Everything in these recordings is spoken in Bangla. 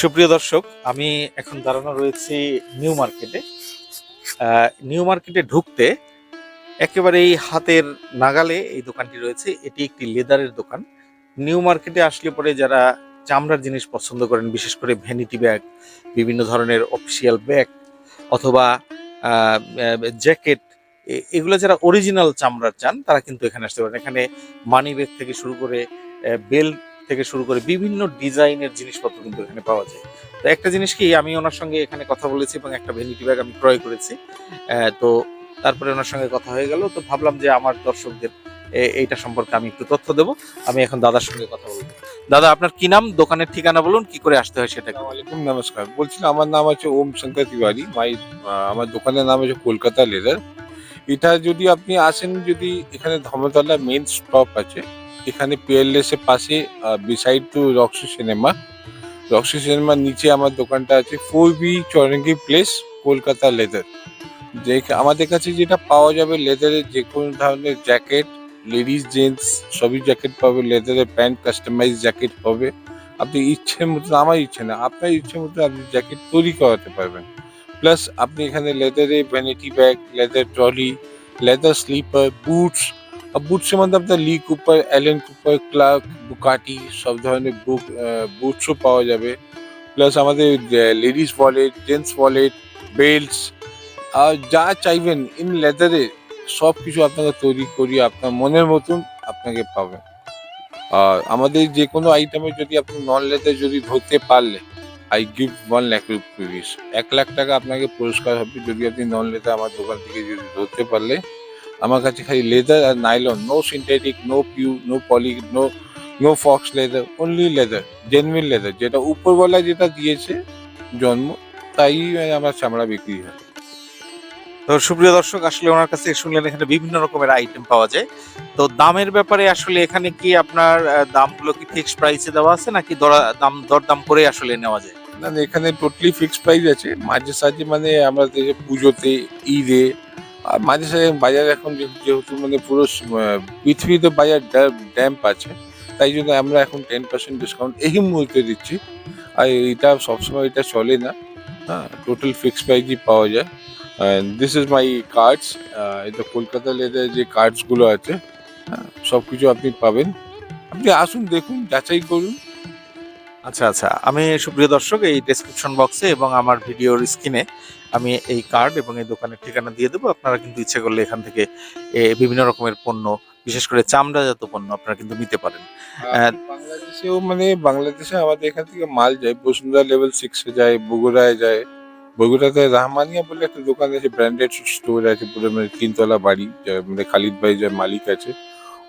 সুপ্রিয় দর্শক, আমি এখন দাঁড়ানো রয়েছি নিউ মার্কেটে। নিউ মার্কেটে ঢুকতে একেবারেই হাতের নাগালে এই দোকানটি রয়েছে। এটি একটি লেদারের দোকান। নিউ মার্কেটে আসলে পরে যারা চামড়ার জিনিস পছন্দ করেন, বিশেষ করে ভ্যানিটি ব্যাগ, বিভিন্ন ধরনের অফিসিয়াল ব্যাগ অথবা জ্যাকেট এগুলো যারা অরিজিনাল চামড়ার চান, তারা কিন্তু এখানে আসতে পারেন। এখানে মানি ব্যাগ থেকে শুরু করে বেল্ট থেকে শুরু করে বিভিন্ন ডিজাইনের জিনিসপত্র কিন্তু এখানে পাওয়া যায়। তো একটা জিনিস কি, আমি ওনার সঙ্গে এখানে কথা বলেছি এবং একটা ভ্যানিটি ব্যাগ আমি ক্রয় করেছি। তো তারপরে ওনার সঙ্গে কথা হয়ে গেল। তো ভাবলাম যে আমার দর্শকদের এইটা সম্পর্কে আমি একটু তথ্য দেবো। আমি এখন দাদার সঙ্গে কথা বলব। দাদা, আপনার কি নাম? দোকানের ঠিকানা বলুন, কি করে আসতে হয় সেটা। আসসালামাইকুম নমস্কার। বলছিলাম, আমার নাম আছে ওম শঙ্কর তিওয়ারি। মাই আমার দোকানের নাম হচ্ছে কলকাতা লেদার। এটা যদি আপনি আসেন, যদি এখানে ধর্মতলা মেন স্টপ আছে এখানে পিএলএস এর পাশে beside to Roxy cinema Roxy সিনেমার নিচে আমার দোকানটা আছে four B Chowringhee place Kolkata leather যে আমাদের কাছে যেটা পাওয়া যাবে লেদারের যে কোনো ধরনের জ্যাকেট লেডিস জেন্টস সবই জ্যাকেট পাবে লেদারের প্যান্ট কাস্টমাইজ জ্যাকেট পাবে। আপনি ইচ্ছে মতন, আমার ইচ্ছে না, আপনার ইচ্ছে মতন আপনি জ্যাকেট তৈরি করাতে পারবেন। প্লাস আপনি এখানে লেদারে vanity bag leather trolley leather slipper boots বুটসের মধ্যে আপনার Lee Cooper Allen Cooper Clarks Bugatti সব ধরনের বুক বুটসও পাওয়া যাবে প্লাস আমাদের ladies wallet gents wallet belts আর যা চাইবেন ইন লেদারে সব কিছু আপনাকে তৈরি করি আপনার মনের মতন আপনাকে পাবেন আর আমাদের যে কোনো আইটেমে যদি আপনি নন লেদার যদি ধরতে পারলে I give one lakh rupees এক লাখ টাকা আপনাকে পুরস্কার হবে যদি আপনি নন লেদার আমার দোকান থেকে যদি ধরতে পারলে আমার কাছে খালি লেদার আর nylon no synthetic no PU no poly no no faux leather only leather genuine leather যেটা উপরবেলা যেটা দিয়েছে জন্ম তাই আমার চামড়া বিক্রি হয়। তো সুপ্রিয় দর্শক আসলে ওনার কাছে শুনলেন এখানে বিভিন্ন রকমের আইটেম পাওয়া যায়। তো দামের ব্যাপারে আসলে এখানে কি আপনার দামগুলো কি ফিক্সড প্রাইসে দেওয়া আছে নাকি দরা- দাম দরদাম করে আসলে নেওয়া যায়? না এখানে টোটালি ফিক্সড প্রাইস আছে। মাঝে সাঝে মানে আমরা যে পুজোতে ঈদে আর মাঝে সাঝে বাজার এখন যেহেতু মানে পুরো পৃথিবীতে বাজার ড্যাম্প আছে, তাই জন্য আমরা এখন টেন পার্সেন্ট ডিসকাউন্ট এই মুহূর্তে দিচ্ছি। আর এটা সবসময় এটা চলে না। হ্যাঁ টোটাল ফিক্সড প্রাইসই পাওয়া যায়। দিস ইজ মাই কার্ডস এটা কলকাতা লেদার যে কার্ডসগুলো আছে হ্যাঁ সব কিছু আপনি পাবেন। আপনি আসুন, দেখুন, যাচাই করুন। আচ্ছা আচ্ছা। আমি সুপ্রিয় দর্শক এই ডেসক্রিপশন বক্সে এবং আমার ভিডিওর স্ক্রিনে আমি এই কার্ড এবং এই দোকানের ঠিকানা দিয়ে দেবো। আপনারা কিন্তু ইচ্ছে করলে এখান থেকে বিভিন্ন রকমের পণ্য বিশেষ করে চামড়াজাত পণ্য আপনারা কিন্তু নিতে পারেন। বাংলাদেশেও মানে বাংলাদেশে আমাদের এখান থেকে মাল যায়। বসুন্ধরা লেভেল সিক্সে যায় বগুড়ায় যায়। বগুড়াতে রহমানিয়া বলে একটা দোকান আছে ব্র্যান্ডেড স্টোর আছে পুরো মানে তিনতলা বাড়ি মানে খালিদ ভাই যার মালিক আছে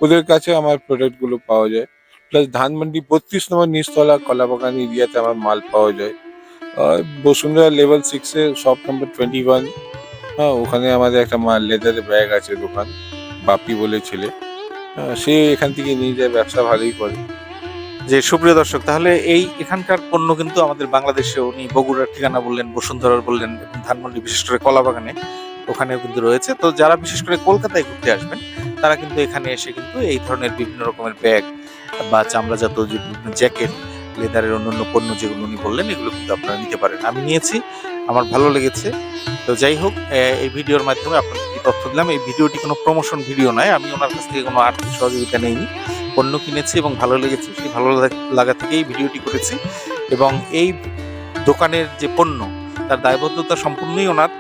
ওদের কাছে আমার প্রোডাক্টগুলো পাওয়া যায়। প্লাস ধানমন্ডি বত্রিশ নম্বর নিচতলা কলাবাগান এরিয়াতে আমার মাল পাওয়া যায়। বসুন্ধরা লেভেল সিক্সে শপ নম্বর টোয়েন্টি ওয়ান হ্যাঁ ওখানে আমাদের একটা মাল লেদারের ব্যাগ আছে দোকান বাপি বলে ছেলে। হ্যাঁ, সে এখান থেকে নিয়ে যায় ব্যবসা ভালোই করে। যে সুপ্রিয় দর্শক তাহলে এই এখানকার পণ্য কিন্তু আমাদের বাংলাদেশে উনি বগুড়ার ঠিকানা বললেন বসুন্ধরার বললেন এবং ধানমন্ডি বিশেষ করে কলাবাগানে ওখানেও কিন্তু রয়েছে। তো যারা বিশেষ করে কলকাতায় ঘুরতে আসবেন তারা কিন্তু এখানে এসে কিন্তু এই ধরনের বিভিন্ন রকমের ব্যাগ বা চামড়াজাত যে জ্যাকেট, লেদারের অন্যান্য পণ্য যেগুলো উনি বললেন, এগুলো কিন্তু আপনারা নিতে পারেন। আমি নিয়েছি, আমার ভালো লেগেছে। তো যাই হোক এই ভিডিওর মাধ্যমে আপনাদের কি তথ্য দিলাম? এই ভিডিওটি কোনো প্রমোশন ভিডিও নয়। আমি ওনার কাছ থেকে কোনো আর্থিক সহযোগিতা নেইনি। পণ্য কিনেছি এবং ভালো লেগেছে, সেই ভালো লাগা থেকেই ভিডিওটি করেছি। এবং এই দোকানের যে পণ্য, তার দায়বদ্ধতা সম্পূর্ণই ওনার।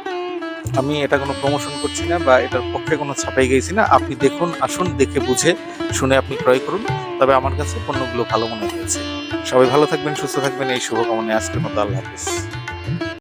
আমি এটা কোনো প্রমোশন করছি না বা এটার পক্ষে কোনো ছাপাই গেছি না। আপনি দেখুন, আসুন, দেখে বুঝে, শুনে আপনি ক্রয় করুন। তবে আমার কাছে পণ্যগুলো ভালো মনে হয়েছে। সবাই ভালো থাকবেন, সুস্থ থাকবেন, এই শুভকামনায় আজকের মতো আল্লাহ হাফিজ।